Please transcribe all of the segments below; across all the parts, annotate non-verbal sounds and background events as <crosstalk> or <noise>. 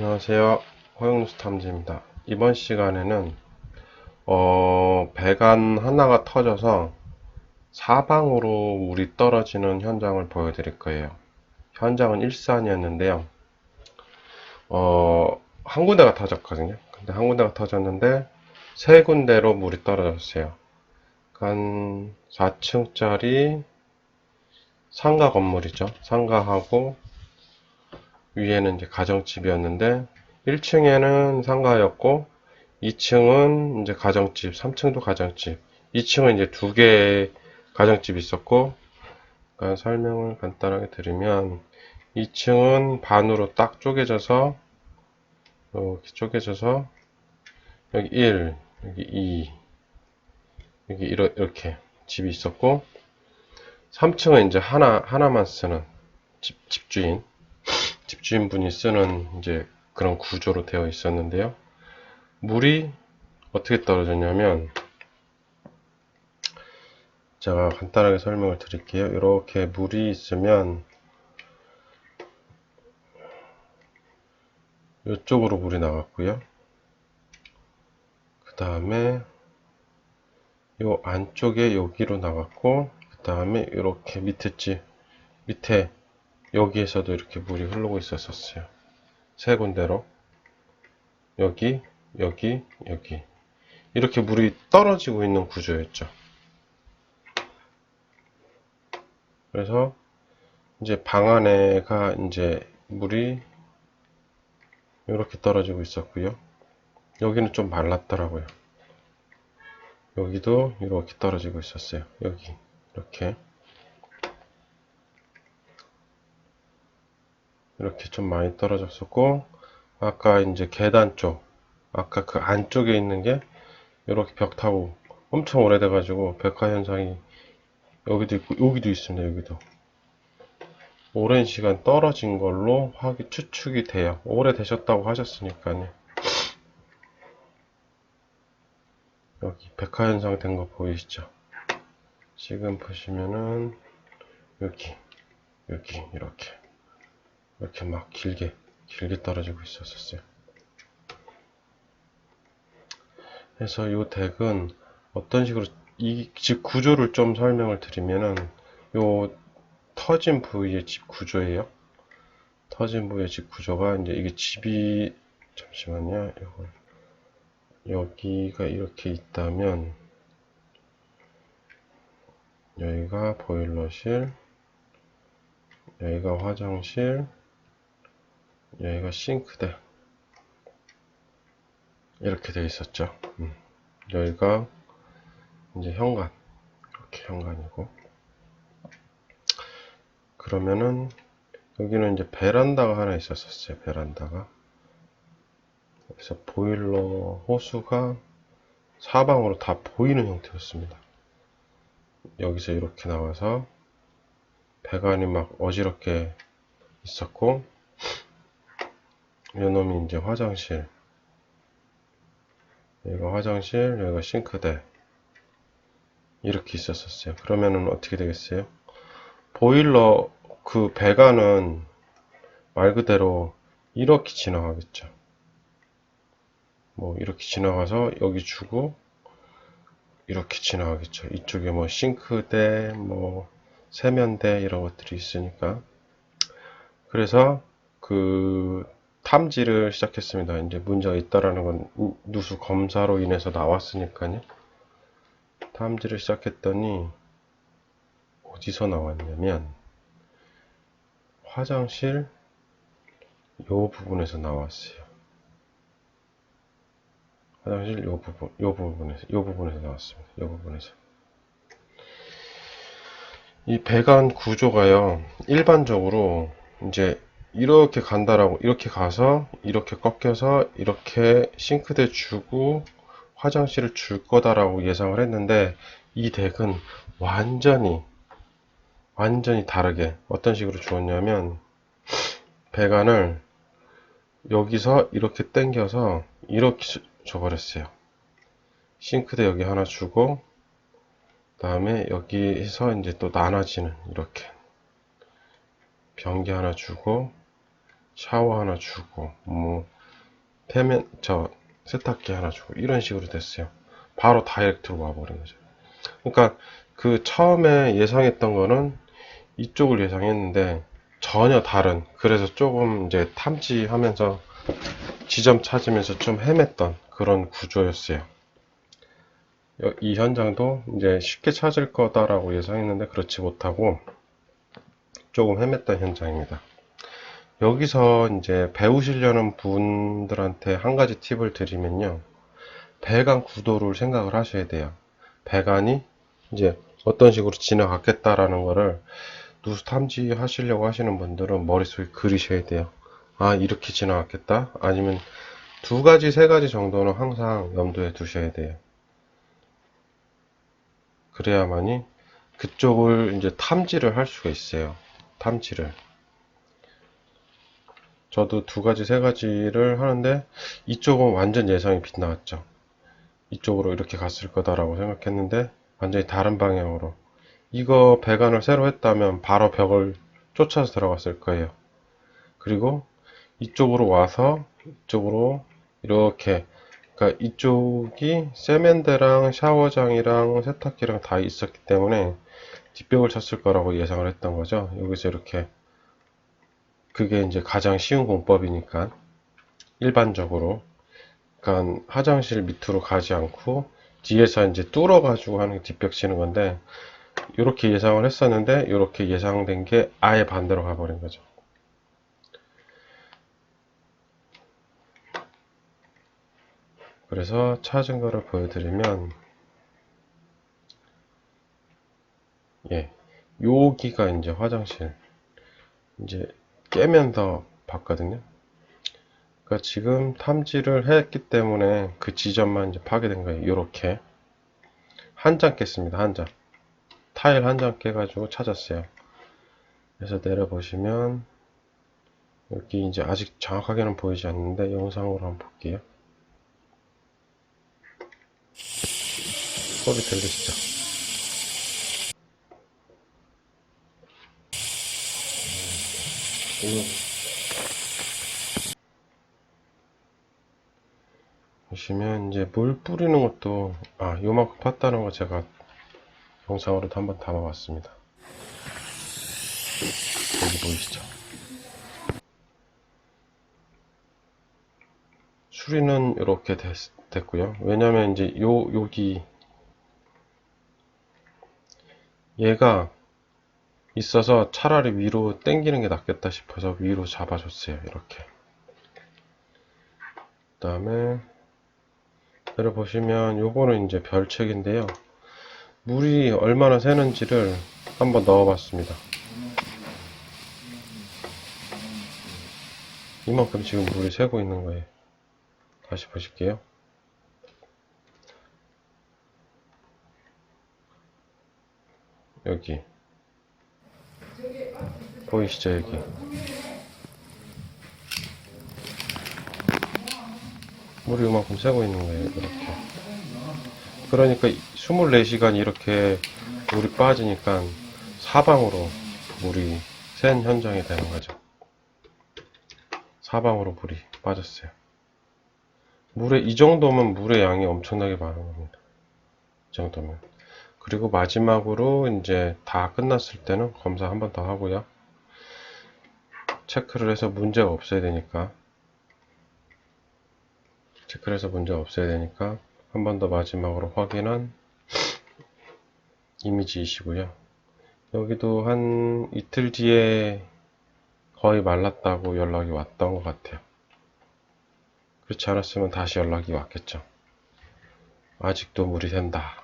안녕하세요. 허용뉴스 탐지입니다. 이번 시간에는 어, 배관 하나가 터져서 사방으로 물이 떨어지는 현장을 보여드릴 거예요. 현장은 일산이었는데요. 어, 한 군데가 터졌거든요. 근데 한 군데가 터졌는데 세 군데로 물이 떨어졌어요. 한 4층짜리 상가 건물이죠. 상가하고 위에는 이제 가정집이었는데 1층에는 상가였고 2층은 이제 가정집, 3층도 가정집, 2층은 이제 두 개의 가정집이 있었고 그러니까 설명을 간단하게 드리면 2층은 반으로 딱 쪼개져서 이렇게 쪼개져서 여기 1, 여기 2, 여기 이렇게 집이 있었고 3층은 이제 하나 하나만 쓰는 집, 집주인 집주인분이 쓰는 이제 그런 구조로 되어 있었는데요. 물이 어떻게 떨어졌냐면 제가 간단하게 설명을 드릴게요. 이렇게 물이 있으면 이쪽으로 물이 나갔고요. 그 다음에 요 안쪽에 여기로 나갔고 그 다음에 이렇게 밑에 집 밑에 여기에서도 이렇게 물이 흐르고 있었었어요. 세 군데로. 여기, 여기, 여기. 이렇게 물이 떨어지고 있는 구조였죠. 그래서 이제 방 안에가 이제 물이 이렇게 떨어지고 있었고요. 여기는 좀 말랐더라고요. 여기도 이렇게 떨어지고 있었어요. 여기, 이렇게. 이렇게 좀 많이 떨어졌었고 아까 이제 계단 쪽 아까 그 안쪽에 있는 게 이렇게 벽 타고 엄청 오래돼 가지고 백화 현상이 여기도 있고 여기도 있습니다 여기도. 오랜 시간 떨어진 걸로 확이 추측이 돼요. 오래 되셨다고 하셨으니까요. 여기 백화 현상 된 거 보이시죠? 지금 보시면은 여기 여기 이렇게 이렇게 막 길게 길게 떨어지고 있었어요. 그래서 이 덱은 어떤 식으로 이 집 구조를 좀 설명을 드리면은 요 터진 부위의 집 구조예요. 터진 부위의 집 구조가 이제 이게 집이 잠시만요. 이걸 여기가 이렇게 있다면 여기가 보일러실 여기가 화장실 여기가 싱크대. 이렇게 되어 있었죠. 음. 여기가 이제 현관. 이렇게 현관이고. 그러면은 여기는 이제 베란다가 하나 있었었어요 베란다가. 그래서 보일러 호수가 사방으로 다 보이는 형태였습니다. 여기서 이렇게 나와서 배관이 막 어지럽게 있었고 요놈이 이제 화장실. 여기가 화장실 여기가 싱크대. 이렇게 있었었어요. 그러면은 어떻게 되겠어요? 보일러 그 배관은 말 그대로 이렇게 지나가겠죠. 뭐 이렇게 지나가서 여기 주고 이렇게 지나가겠죠. 이쪽에 뭐 싱크대 뭐 세면대 이런 것들이 있으니까. 그래서 그 탐지를 시작했습니다. 이제 문제가 있다라는 건 누수 검사로 인해서 나왔으니까요. 탐지를 시작했더니 어디서 나왔냐면 화장실 요 부분에서 나왔어요. 화장실 요 부분, 요 부분에서, 요 부분에서 나왔습니다. 요 부분에서. 이 배관 구조가요, 일반적으로 이제 이렇게 간다라고, 이렇게 가서, 이렇게 꺾여서, 이렇게 싱크대 주고, 화장실을 줄 거다라고 예상을 했는데, 이 덱은 완전히, 완전히 다르게, 어떤 식으로 주었냐면, 배관을 여기서 이렇게 당겨서, 이렇게 주- 줘버렸어요. 싱크대 여기 하나 주고, 다음에 여기서 이제 또 나눠지는 이렇게 변기 하나 주고 샤워 하나 주고 뭐 태면 저 세탁기 하나 주고 이런 식으로 됐어요. 바로 다이렉트로 와버린 거죠. 그러니까 그 처음에 예상했던 거는 이쪽을 예상했는데 전혀 다른 그래서 조금 이제 탐지하면서 지점 찾으면서 좀 헤맸던 그런 구조였어요. 여- 이 현장도 이제 쉽게 찾을 거다라고 예상했는데 그렇지 못하고 조금 헤맸던 현장입니다. 여기서 이제 배우시려는 분들한테 한 가지 팁을 드리면요. 배관 구도를 생각을 하셔야 돼요. 배관이 이제 어떤 식으로 지나갔겠다라는 거를 누수 탐지 하시려고 하시는 분들은 머릿속에 그리셔야 돼요. 아, 이렇게 지나갔겠다? 아니면 두 가지, 세 가지 정도는 항상 염두에 두셔야 돼요. 그래야만이 그쪽을 이제 탐지를 할 수가 있어요. 탐지를. 저도 두 가지, 세 가지를 하는데 이쪽은 완전 예상이 빗나갔죠. 이쪽으로 이렇게 갔을 거다라고 생각했는데 완전히 다른 방향으로. 이거 배관을 새로 했다면 바로 벽을 쫓아서 들어갔을 거예요. 그리고 이쪽으로 와서 이쪽으로 이렇게 그러니까 이쪽이 세면대랑 샤워장이랑 세탁기랑 다 있었기 때문에 뒷벽을 쳤을 거라고 예상을 했던 거죠. 여기서 이렇게 그게 이제 가장 쉬운 공법이니까 일반적으로 그러니까 화장실 밑으로 가지 않고 뒤에서 이제 뚫어 가지고 하는 게 뒷벽 치는 건데 이렇게 예상을 했었는데 이렇게 예상된 게 아예 반대로 가버린 거죠. 그래서 찾은 거를 보여드리면 예 여기가 이제 화장실 이제 깨면서 봤거든요. 그러니까 지금 탐지를 했기 때문에 그 지점만 이제 파괴된 거예요. 이렇게 한 장 깼습니다. 한 장. 타일 한 장 깨가지고 찾았어요. 그래서 내려보시면 여기 이제 아직 정확하게는 보이지 않는데 영상으로 한번 볼게요. 소리 들리시죠? 이거 보시면 이제 물 뿌리는 것도 아 요만큼 팠다는 거 제가 영상으로도 한번 담아봤습니다. 여기 보이시죠? 수리는 이렇게 됐, 됐고요. 왜냐면 이제 요 여기 얘가 있어서 차라리 위로 당기는 게 낫겠다 싶어서 위로 잡아줬어요. 이렇게. 그 다음에 내려보시면 요거는 이제 별책인데요. 물이 얼마나 새는지를 한번 넣어 봤습니다. 이만큼 지금 물이 새고 있는 거예요. 다시 보실게요. 여기 보이시죠 여기? 물이 이만큼 새고 있는 거예요 이렇게. 그러니까 24시간 이렇게 물이 빠지니까 사방으로 물이 샌 현장이 되는 거죠. 사방으로 물이 빠졌어요. 물의 이 정도면 물의 양이 엄청나게 많은 겁니다. 이 정도면. 그리고 마지막으로 이제 다 끝났을 때는 검사 한 번 더 하고요. 체크를 해서 문제가 없어야 되니까 체크를 해서 문제가 없어야 되니까 한 번 더 마지막으로 확인한 이미지이시고요. 여기도 한 이틀 뒤에 거의 말랐다고 연락이 왔던 것 같아요. 그렇지 않았으면 다시 연락이 왔겠죠. 아직도 물이 샌다.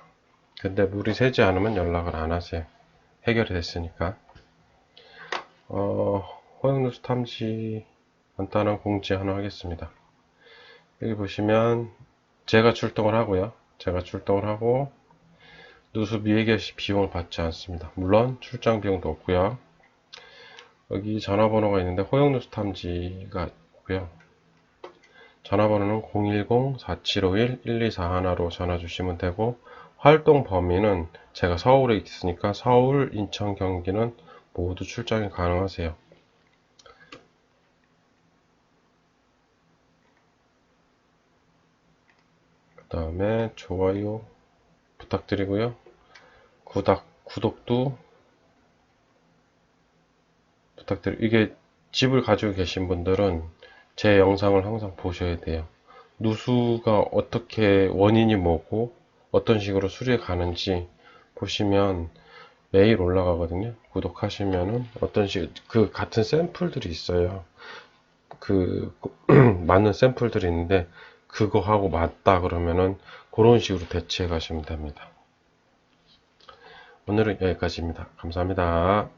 근데 물이 새지 않으면 연락을 안 하세요. 해결이 됐으니까. 어, 호영누수 탐지 간단한 공지 하나 하겠습니다. 여기 보시면 제가 출동을 하고요. 제가 출동을 하고 누수 미해결 시 비용을 받지 않습니다. 물론 출장 비용도 없고요. 여기 전화번호가 있는데 호영누수 탐지가 있고요. 전화번호는 010-4751-1241로 전화 주시면 되고 활동 범위는 제가 서울에 있으니까 서울, 인천, 경기는 모두 출장이 가능하세요. 다음에 좋아요 부탁드리고요. 구독, 구독도 부탁드리고 이게 집을 가지고 계신 분들은 제 영상을 항상 보셔야 돼요. 누수가 어떻게 원인이 뭐고 어떤 식으로 수리해 가는지 보시면 매일 올라가거든요. 구독하시면은 어떤 식, 그 같은 샘플들이 있어요. 그 <clears throat> 맞는 샘플들이 있는데 그거 하고 맞다 그러면은 그런 식으로 대체해 가시면 됩니다. 오늘은 여기까지입니다. 감사합니다.